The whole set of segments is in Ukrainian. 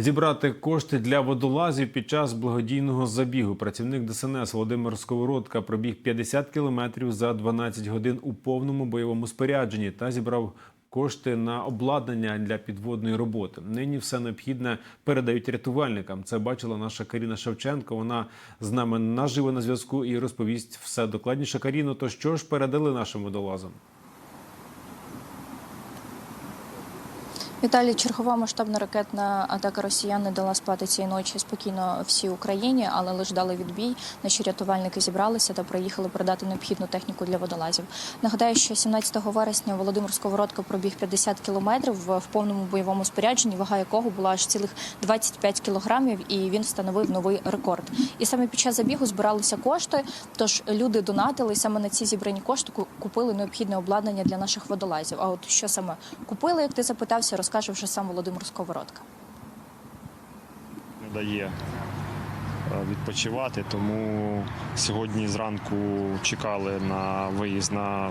Зібрати кошти для водолазів під час благодійного забігу. Працівник ДСНС Володимир Сковородка пробіг 50 кілометрів за 12 годин у повному бойовому спорядженні та зібрав кошти на обладнання для підводної роботи. Нині все необхідне передають рятувальникам. Це бачила наша Каріна Шевченко. Вона з нами наживо на зв'язку і розповість все докладніше. Каріно, то що ж передали нашим водолазам? Віталій, чергова масштабна ракетна атака росіян не дала спати цієї ночі спокійно всій Україні, але лише дали відбій. Наші рятувальники зібралися та приїхали передати необхідну техніку для водолазів. Нагадаю, що 17 вересня Володимир Сковородко пробіг 50 кілометрів в повному бойовому спорядженні, вага якого була аж цілих 25 кілограмів, і він встановив новий рекорд. І саме під час забігу збиралися кошти. Тож люди донатили і саме на ці зібрані кошти ку- купили необхідне обладнання для наших водолазів. А от що саме купили, як ти запитався, розкаже вже сам Володимир Сковородка. не дає е, відпочивати, тому сьогодні зранку чекали на виїзд на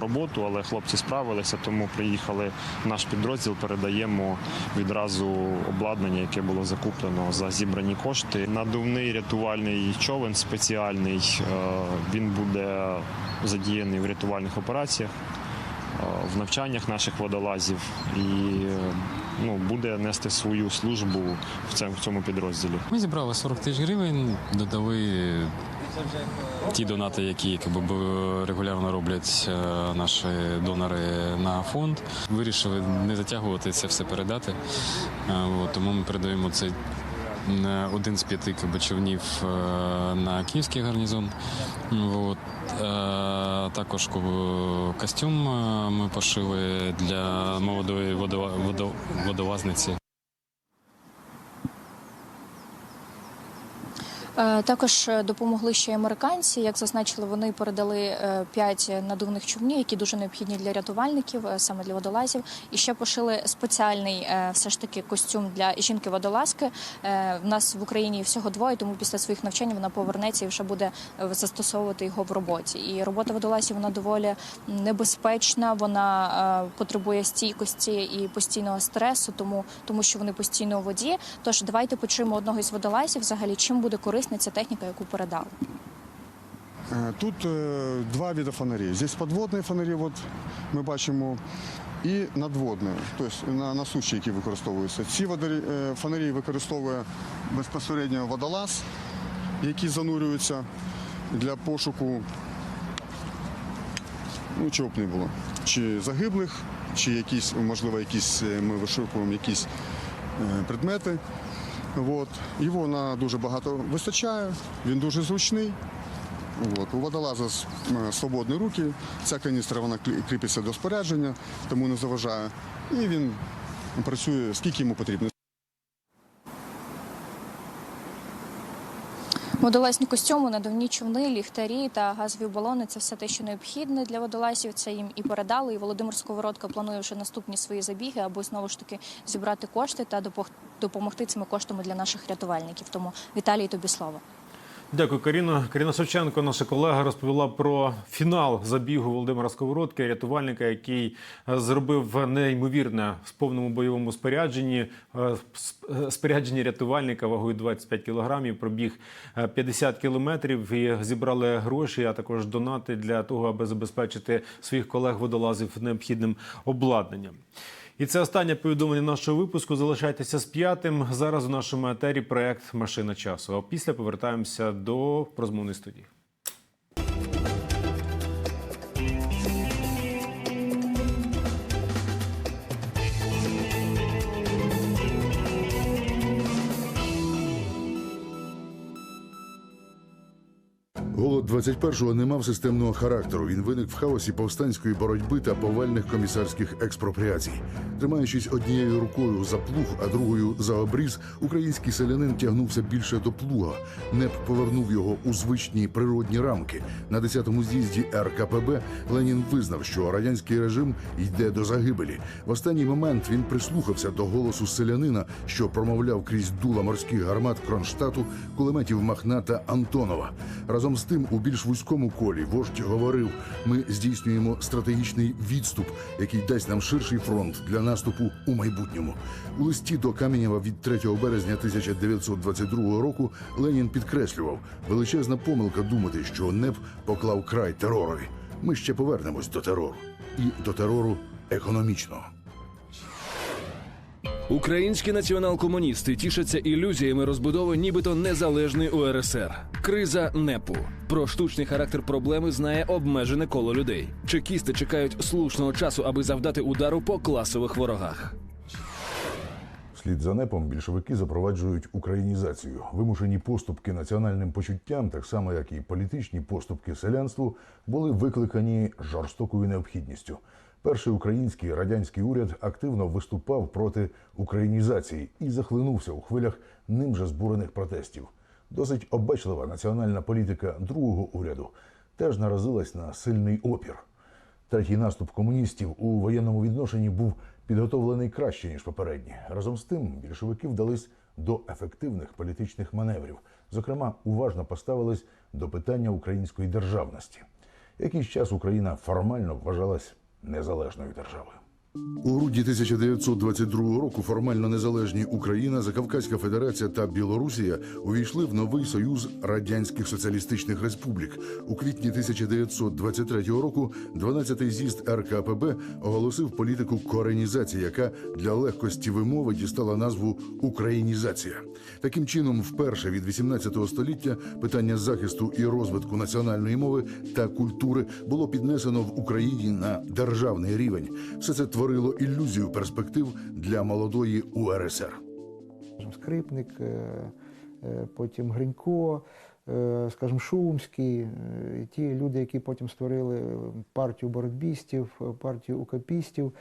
роботу, але хлопці справилися, тому приїхали в наш підрозділ, передаємо відразу обладнання, яке було закуплено за зібрані кошти. Надувний рятувальний човен спеціальний. е, Він буде задіяний в рятувальних операціях. Е, В навчаннях наших водолазів і е, ну, буде нести свою службу в цьому, підрозділі. Ми зібрали 40 тисяч гривень, додали ті донати, які якби, регулярно роблять е, наші донори на фонд. Вирішили не затягувати це все передати. Тому ми передаємо цей е, один з п'яти кабачовнів е, на київський гарнізон. От. Е, Також костюм е, ми пошили для молодої водолазниці. Також е, допомогли ще й американці. Як зазначили, вони передали е, п'ять надувних човнів, які дуже необхідні для рятувальників, е, саме для водолазів. І ще пошили спеціальний е, все ж таки костюм для жінки-водолазки. Е, В нас в Україні всього двоє, тому після своїх навчань вона повернеться і вже буде е, застосовувати його в роботі. І робота водолазів вона доволі небезпечна. Вона е, потребує стійкості і постійного стресу, тому тому що вони постійно у воді. Тож давайте почуємо одного із водолазів. Взагалі, чим буде корисна ця техніка, яку передали. Е, Тут е, два види фонарів. Здесь подводні фонарі, от ми бачимо, і надводні, тобто на, на суші, які використовуються. Ці е, фонарі використовує безпосередньо водолаз, які занурюються для пошуку, ну, чого б не було, чи загиблих, чи якісь, можливо, якісь ми вишукуємо якісь предмети. От. Його на дуже багато вистачає, він дуже зручний. От. У водолаза свободні руки, ця каністра вона кріпиться до спорядження, тому не заважає. І він працює скільки йому потрібно. Водолазні костюми, надувні човни, ліхтарі та газові балони це все те, що необхідне для водолазів. Це їм і передали. І Володимир Сковородко планує вже наступні свої забіги, аби знову ж таки зібрати кошти та допомогти цими коштами для наших рятувальників. Тому Віталій, тобі слово. Дякую, Каріна. Каріна Шевченко, наша колега, розповіла про фінал забігу Володимира Сковородки, рятувальника, який е, зробив неймовірне в повному бойовому спорядженні. е, е, Спорядженні рятувальника вагою 25 кілограмів, пробіг е, 50 кілометрів і зібрали гроші, а також донати для того, аби забезпечити своїх колег-водолазів необхідним обладнанням. І це останнє повідомлення нашого випуску. Залишайтеся з п'ятим. Зараз у нашому етері проект Машина часу. А після повертаємося до розмовної студії. Голод 21-го не мав системного характеру. Він виник в хаосі повстанської боротьби та повальних комісарських експропріацій. Тримаючись однією рукою за плуг, а другою за обріз, український селянин тягнувся більше до плуга. НЕП повернув його у звичні природні рамки. На 10-му з'їзді РКПБ Ленін визнав, що радянський режим йде до загибелі. В останній момент він прислухався до голосу селянина, що промовляв крізь дула морських гармат Кронштадту, кулеметів Махна та Антонова. Разом з тим, у більш вузькому колі вождь говорив: ми здійснюємо стратегічний відступ, який дасть нам ширший фронт для наступу у майбутньому. У листі до Кам'янєва від 3 березня 1922 року Ленін підкреслював величезна помилка думати, що НЕП поклав край теророві. Ми ще повернемось до терору і до терору економічного. Українські націонал-комуністи тішаться ілюзіями розбудови нібито незалежної УРСР. Криза НЕПу. Про штучний характер проблеми знає обмежене коло людей. Чекісти чекають слушного часу, аби завдати удару по класових ворогах. Вслід за НЕПом більшовики запроваджують українізацію. Вимушені поступки національним почуттям, так само як і політичні поступки селянству, були викликані жорстокою необхідністю. Перший український радянський уряд активно виступав проти українізації і захлинувся у хвилях ним же збурених протестів. Досить обачлива національна політика другого уряду теж наразилась на сильний опір. Третій наступ комуністів у воєнному відношенні був підготовлений краще ніж попередні. Разом з тим, більшовики вдались до ефективних політичних маневрів. Зокрема, уважно поставились до питання української державності. Якийсь час Україна формально вважалась незалежною державою. У грудні 1922 року формально незалежні Україна, Закавказька Федерація та Білорусія увійшли в новий союз радянських соціалістичних республік. У квітні 1923 року 12-й з'їзд РКПБ оголосив політику коренізації, яка для легкості вимови дістала назву Українізація. Таким чином, вперше від 18 століття питання захисту і розвитку національної мови та культури було піднесено в Україні на державний рівень. Все це творило ілюзію перспектив для молодої УРСР. Скрипник, е, е, потім Гринько, е, скажімо, Шумський, ті люди, які потім створили партію боротьбістів, партію укапістів.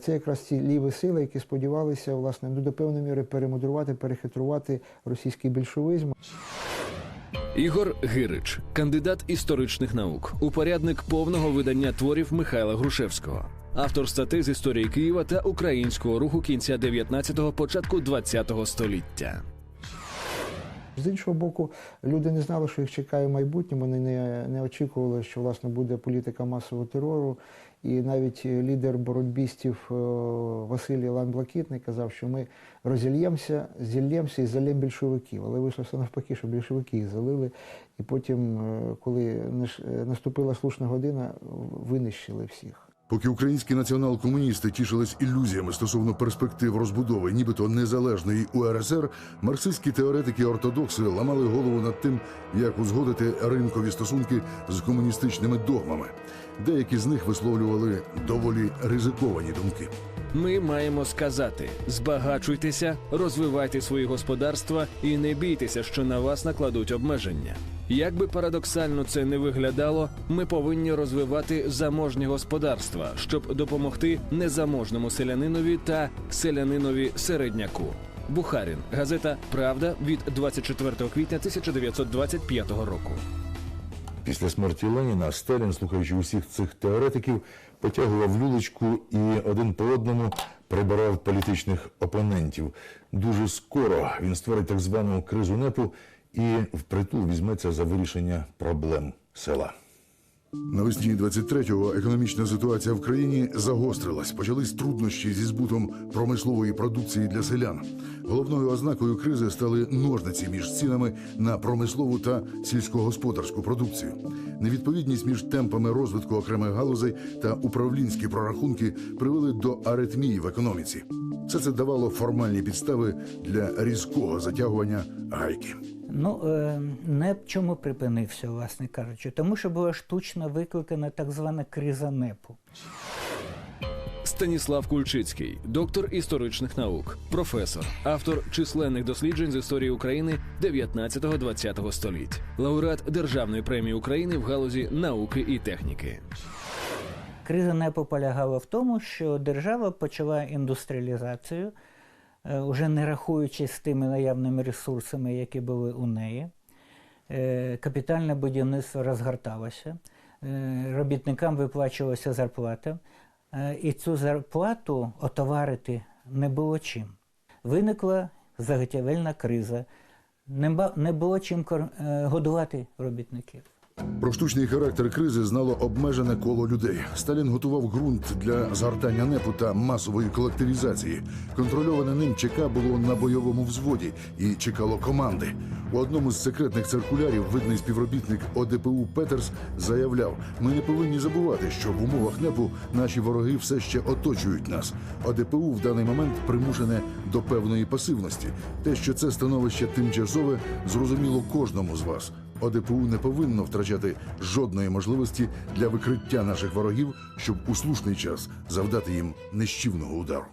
Це якраз ці ліві сили, які сподівалися власне ну, до певної міри перемудрувати, перехитрувати російський більшовизм. Ігор Гирич, кандидат історичних наук, упорядник повного видання творів Михайла Грушевського, автор статей з історії Києва та українського руху кінця 19-го, початку 20-го століття. З іншого боку, люди не знали, що їх чекає в майбутньому. Вони не, не очікували, що власне буде політика масового терору. І навіть лідер боротьбістів е, Василій Лан Блакитний казав, що ми розільємося, зільємося і залємо більшовиків. Але вийшло все навпаки, що більшовики їх залили. І потім, е, коли е, наступила слушна година, винищили всіх. Поки українські націонал-комуністи тішились ілюзіями стосовно перспектив розбудови, нібито незалежної УРСР, марксистські теоретики-ортодокси ламали голову над тим, як узгодити ринкові стосунки з комуністичними догмами. Деякі з них висловлювали доволі ризиковані думки. Ми маємо сказати: збагачуйтеся, розвивайте свої господарства і не бійтеся, що на вас накладуть обмеження. Як би парадоксально це не виглядало, ми повинні розвивати заможні господарства, щоб допомогти незаможному селянинові та селянинові середняку. Бухарін, газета Правда від 24 квітня 1925 року. Після смерті Леніна Сталін, слухаючи усіх цих теоретиків, потягував люлечку і один по одному прибирав політичних опонентів. Дуже скоро він створить так звану кризу непу і впритул візьметься за вирішення проблем села. Навесні 23-го економічна ситуація в країні загострилась. Почались труднощі зі збутом промислової продукції для селян. Головною ознакою кризи стали ножниці між цінами на промислову та сільськогосподарську продукцію. Невідповідність між темпами розвитку окремих галузей та управлінські прорахунки привели до аритмії в економіці. Все це давало формальні підстави для різкого затягування гайки. Ну, е, не чому припинився, власне кажучи, тому що була штучно викликана так звана криза НЕПу. Станіслав Кульчицький, доктор історичних наук, професор, автор численних досліджень з історії України 19-20 століть, лауреат Державної премії України в галузі науки і техніки. Криза НЕПу полягала в тому, що держава почала індустріалізацію, е, уже не рахуючись з тими наявними ресурсами, які були у неї. Е, Капітальне будівництво розгорталося, е, робітникам виплачувалася зарплата, е, і цю зарплату отоварити не було чим. Виникла заготівельна криза, не було чим е, годувати робітників. Про штучний характер кризи знало обмежене коло людей. Сталін готував ґрунт для згортання непу та масової колективізації. Контрольоване ним ЧК було на бойовому взводі і чекало команди. У одному з секретних циркулярів видний співробітник ОДПУ Петерс заявляв: ми не повинні забувати, що в умовах непу наші вороги все ще оточують нас. ОДПУ в даний момент примушене до певної пасивності. Те, що це становище тимчасове, зрозуміло кожному з вас. ОДПУ не повинно втрачати жодної можливості для викриття наших ворогів, щоб у слушний час завдати їм нищівного удару.